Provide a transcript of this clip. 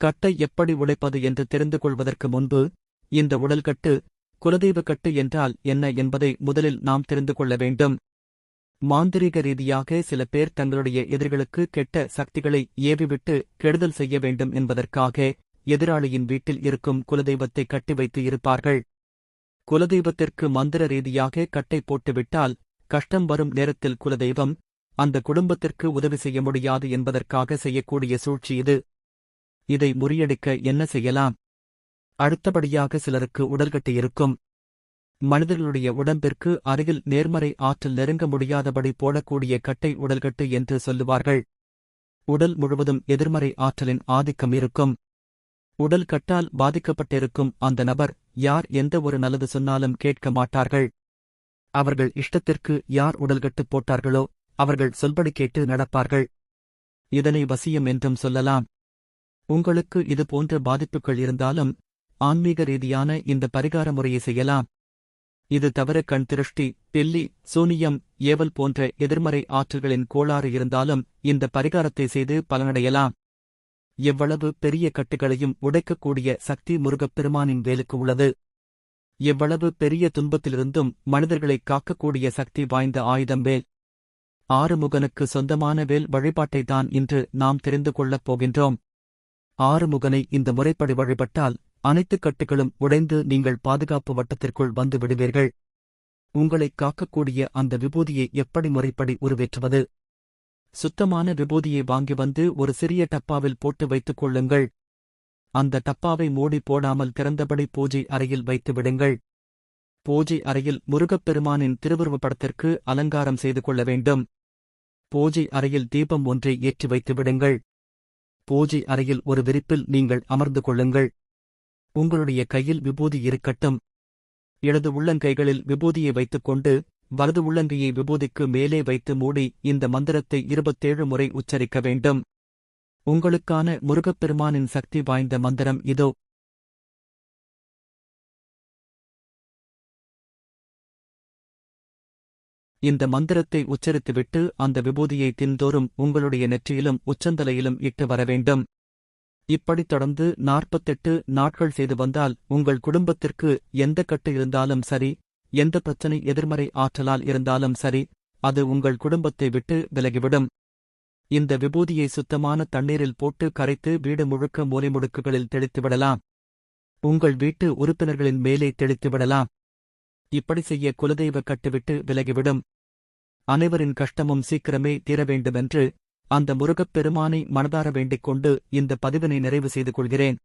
கட்டை எப்படி உழைப்பது என்று தெரிந்து கொள்வதற்கு முன்பு இந்த உடல்கட்டு குலதெய்வ கட்டு என்றால் என்ன என்பதை முதலில் நாம் தெரிந்து கொள்ள வேண்டும். மாந்திரீக ரீதியாக சில பேர் தங்களுடைய எதிரிகளுக்கு கெட்ட சக்திகளை ஏவிவிட்டு கெடுதல் செய்ய வேண்டும் என்பதற்காக எதிராளியின் வீட்டில் இருக்கும் குலதெய்வத்தை கட்டி வைத்து இருப்பார்கள். குலதெய்வத்திற்கு மந்திர ரீதியாக கட்டை போட்டுவிட்டால் கஷ்டம் வரும் நேரத்தில் குலதெய்வம் அந்த குடும்பத்திற்கு உதவி செய்ய முடியாது என்பதற்காக செய்யக்கூடிய சூழ்ச்சி இது. இதை முறியடிக்க என்ன செய்யலாம்? அடுத்தபடியாக சிலருக்கு உடல்கட்டு இருக்கும். மனிதர்களுடைய உடம்பிற்கு அருகில் நேர்மறை ஆற்றல் நெருங்க முடியாதபடி போடக்கூடிய கட்டை உடல்கட்டு என்று சொல்லுவார்கள். உடல் முழுவதும் எதிர்மறை ஆற்றலின் ஆதிக்கம் இருக்கும். உடல் கட்டால் பாதிக்கப்பட்டிருக்கும் அந்த நபர் யார் எந்த ஒரு நல்லது சொன்னாலும் கேட்க மாட்டார்கள். அவர்கள் இஷ்டத்திற்கு யார் உடல்கட்டு போட்டார்களோ அவர்கள் சொல்படி கேட்டு நடப்பார்கள். இதனை வசியம் என்றும் சொல்லலாம். உங்களுக்கு இது போன்ற பாதிப்புகள் இருந்தாலும் ஆன்மீக ரீதியான இந்த பரிகார முறையை செய்யலாம். இது தவிர கண் திருஷ்டி பெல்லி சூனியம் ஏவல் போன்ற எதிர்மறை ஆற்றல்களின் கோளாறு இருந்தாலும் இந்த பரிகாரத்தை செய்து பலனடையலாம். எவ்வளவு பெரிய கட்டுகளையும் உடைக்கக்கூடிய சக்தி முருகப்பெருமானின் வேலுக்கு உள்ளது. எவ்வளவு பெரிய துன்பத்திலிருந்தும் மனிதர்களை காக்கக்கூடிய சக்தி வாய்ந்த ஆயுதம் வேல். ஆறுமுகனுக்கு சொந்தமான வேல் வழிபாட்டைத்தான் இன்று நாம் தெரிந்து கொள்ளப் போகின்றோம். ஆறுமுகனை இந்த முறைப்படி வழிபட்டால் அனைத்து கட்டுகளும் உடைந்து நீங்கள் பாதுகாப்பு வட்டத்திற்குள் வந்து விடுவீர்கள். உங்களை காக்கக்கூடிய அந்த விபூதியை எப்படி முறைப்படி உருவேற்றுவது? சுத்தமான விபூதியை வாங்கி வந்து ஒரு சிறிய டப்பாவில் போட்டு வைத்துக் கொள்ளுங்கள். அந்த டப்பாவை மூடி போடாமல் திறந்தபடி பூஜை அறையில் வைத்து விடுங்கள். பூஜை அறையில் முருகப்பெருமானின் திருவுருவப் படத்திற்கு அலங்காரம் செய்து கொள்ள வேண்டும். பூஜை அறையில் தீபம் ஒன்றை ஏற்றி வைத்து விடுங்கள். பூஜை அறையில் ஒரு விரிப்பில் நீங்கள் அமர்ந்து கொள்ளுங்கள். உங்களுடைய கையில் விபூதி இருக்கட்டும். இடது உள்ளங்கைகளில் விபூதியை வைத்துக்கொண்டு வலது உள்ளங்கையை விபூதிக்கு மேலே வைத்து மூடி இந்த மந்திரத்தை இருபத்தேழு முறை உச்சரிக்க வேண்டும். உங்களுக்கான முருகப்பெருமானின் சக்தி வாய்ந்த மந்திரம் இதோ. இந்த மந்திரத்தை உச்சரித்துவிட்டு அந்த விபூதியை தின்தோறும் உங்களுடைய நெற்றியிலும் உச்சந்தலையிலும் இட்டு வர வேண்டும் இப்படி தொடர்ந்து நாற்பத்தெட்டு நாட்கள் செய்து வந்தால் உங்கள் குடும்பத்திற்கு எந்த கட்டு இருந்தாலும் சரி எந்த பிரச்சனை எதிர்மறை ஆற்றலால் இருந்தாலும் சரி அது உங்கள் குடும்பத்தை விட்டு விலகிவிடும். இந்த விபூதியை சுத்தமான தண்ணீரில் போட்டு கரைத்து வீடு முழுக்க மூலைமுடுக்குகளில் தெளித்துவிடலாம். உங்கள் வீட்டு உறுப்பினர்களின் மேலே தெளித்துவிடலாம். இப்படி செய்ய குலதெய்வ கட்டுவிட்டு விலகிவிடும். அனைவரின் கஷ்டமும் சீக்கிரமே தீர வேண்டுமென்று அந்த முருகப் பெருமானை மனதார வேண்டிக் கொண்டு இந்த பதிவினை நிறைவு செய்து கொள்கிறேன்.